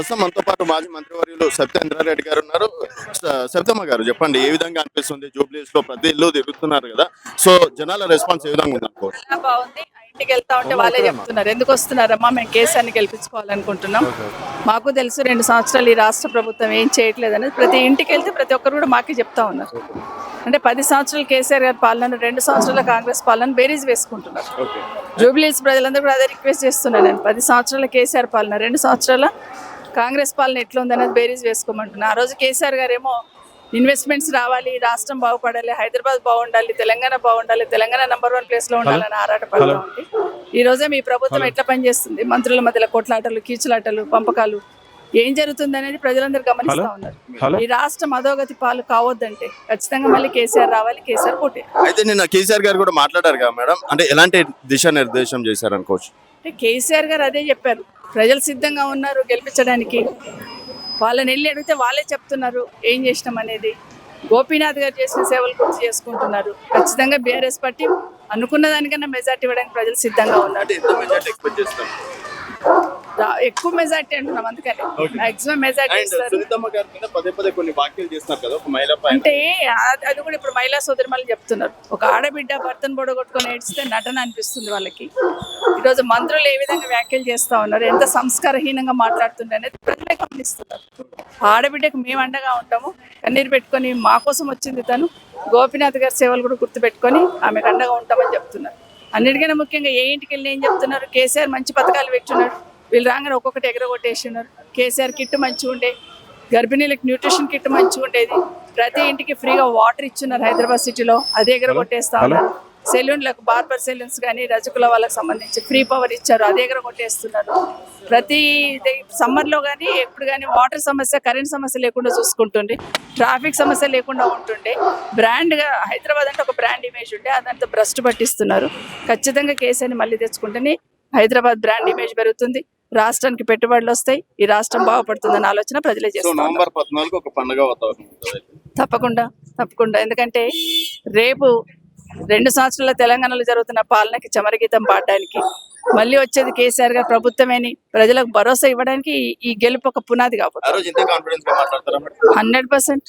ప్రస్తుతం మనతో పాటు మాజీ మంత్రివర్యులు సత్యేంద్రారెడ్డి గారు ఉన్నారు. స- సవితమ్మ గారు చెప్పండి ఏ విధంగా అనిపిస్తుంది? జూబ్లీస్లో ప్రతి ఇల్లు తిరుగుతున్నారు కదా. సో జనాల రెస్పాన్స్ ఏ విధంగా ఉంది బాగుంది. ఇంటికి వెళ్తా ఉంటే వాళ్ళే చెప్తున్నారు. ఎందుకు వస్తున్నారమ్మా? మేము కేసీఆర్ని గెలిపించుకోవాలనుకుంటున్నాం. మాకు తెలుసు రెండు సంవత్సరాలు ఈ రాష్ట్ర ప్రభుత్వం ఏం చేయట్లేదు అనేది ప్రతి ఇంటికి వెళ్తే ప్రతి ఒక్కరు కూడా మాకే చెప్తా ఉన్నారు. అంటే పది సంవత్సరాలు కేసీఆర్ గారి పాలన రెండు సంవత్సరాల కాంగ్రెస్ పాలన బేరీజ్ వేసుకుంటున్నారు. జూబ్లీస్ ప్రజలందరూ కూడా అదే రిక్వెస్ట్ చేస్తున్నాను నేను. పది సంవత్సరాల కేసీఆర్ పాలన రెండు సంవత్సరాల కాంగ్రెస్ పాలన ఎట్లా ఉందనేది బేరీజ్ వేసుకోమంటున్నా. ఆ రోజు కేసీఆర్ గారేమో ఇన్వెస్ట్మెంట్స్ రావాలి రాష్ట్రం బాగుపడాలి హైదరాబాద్ బాగుండాలి తెలంగాణ బాగుండాలి తెలంగాణ నంబర్ వన్ ప్లేస్లో ఉండాలని ఆరాట పడుతూ ఉంది. ఈ రోజే మీ ప్రభుత్వం ఎట్లా పనిచేస్తుంది? మంత్రుల మధ్యలో కొట్లాటలు కీచులాటలు పంపకాలు ఏం జరుగుతుంది అనేది ప్రజలందరూ గమనిస్తా ఉన్నారు. ఈ రాష్ట్రం అధోగతి పాలు కావద్దంటే ఖచ్చితంగా మళ్ళీ కేసీఆర్ రావాలి కేసీఆర్ పోటీ. అయితే నిన్న కేసీఆర్ గారు కూడా మాట్లాడారు కదా మేడం? అంటే ఎలాంటి దిశానిర్దేశం చేశారు అనుకోవచ్చు అంటే కేసీఆర్ గారు అదే చెప్పారు. ప్రజలు సిద్ధంగా ఉన్నారు గెలిపించడానికి. వాళ్ళని వెళ్ళి అడిగితే వాళ్ళే చెప్తున్నారు ఏం చేసినాం అనేది. గోపీనాథ్ గారు చేసిన సేవలు గుర్తు చేసుకుంటున్నారు. ఖచ్చితంగా బీఆర్ఎస్ పార్టీ అనుకున్న దానికన్నా మెజార్టీ ఇవ్వడానికి ప్రజలు సిద్ధంగా ఉన్నారు. ఎక్కువ మెజార్టీ అంటున్నాం అందుకని. మాక్సిమం మెజార్టీ అంటే అది కూడా ఇప్పుడు మహిళా సోదరిమల్ని చెప్తున్నారు. ఒక ఆడబిడ్డ భర్తను పొడగొట్టుకొని ఏడ్చితే నటన అనిపిస్తుంది వాళ్ళకి. ఈరోజు మంత్రులు ఏ విధంగా వ్యాఖ్యలు చేస్తా ఉన్నారు? ఎంత సంస్కారహీనంగా మాట్లాడుతుండే అనేది ప్రజలే గమనిస్తున్నారు. ఆడబిడ్డకు మేము అండగా ఉంటాము. కన్నీరు పెట్టుకొని మా కోసం వచ్చింది తను. గోపీనాథ్ గారి సేవలు కూడా గుర్తుపెట్టుకొని ఆమెకు అండగా ఉంటామని చెప్తున్నారు. అన్నిటికన్నా ముఖ్యంగా ఏ ఇంటికి వెళ్ళి ఏం చెప్తున్నారు? కేసీఆర్ మంచి పథకాలు పెట్టున్నాడు. వీళ్ళు రాగానే ఒక్కొక్కటి ఎగరగొట్టేసినారు కేసీఆర్ కిట్ మంచిగా ఉండే గర్భిణీలకు న్యూట్రిషన్ కిట్ మంచిగా ఉండేది. ప్రతి ఇంటికి ఫ్రీగా వాటర్ ఇచ్చున్నారు హైదరాబాద్ సిటీలో. అదే ఎగరగొట్టేస్తా ఉన్నారు. సెలూన్లకు బార్బర్ సెలూన్స్ కానీ రజకుల వాళ్ళకి సంబంధించి ఫ్రీ పవర్ ఇచ్చారు. అదే ఎగరగొట్టేస్తున్నారు ప్రతి సమ్మర్లో కానీ ఎప్పుడు కానీ వాటర్ సమస్య కరెంట్ సమస్య లేకుండా చూసుకుంటుండే. ట్రాఫిక్ సమస్య లేకుండా ఉంటుండే. బ్రాండ్గా హైదరాబాద్ అంటే ఒక బ్రాండ్ ఇమేజ్ ఉండే. అదంతా భ్రష్టు పట్టిస్తున్నారు. ఖచ్చితంగా కేసీఆర్ని మళ్ళీ తెచ్చుకుంటేనే హైదరాబాద్ బ్రాండ్ ఇమేజ్ పెరుగుతుంది. రాష్ట్రానికి పెట్టుబడులు వస్తాయి. ఈ రాష్ట్రం బాగుపడుతుందన్న ఆలోచన ప్రజలే చేస్తున్నారు. ఉంటుంది. తప్పకుండా తప్పకుండా. ఎందుకంటే రేపు రెండు సంవత్సరాల తెలంగాణలో జరుగుతున్న పాలనకి చమరగీతం పాడడానికి. మళ్ళీ వచ్చేది కేసీఆర్ గారి ప్రభుత్వమేని. ప్రజలకు భరోసా ఇవ్వడానికి ఈ- గెలుపు ఒక పునాది కాబట్టి హండ్రెడ్ పర్సెంట్.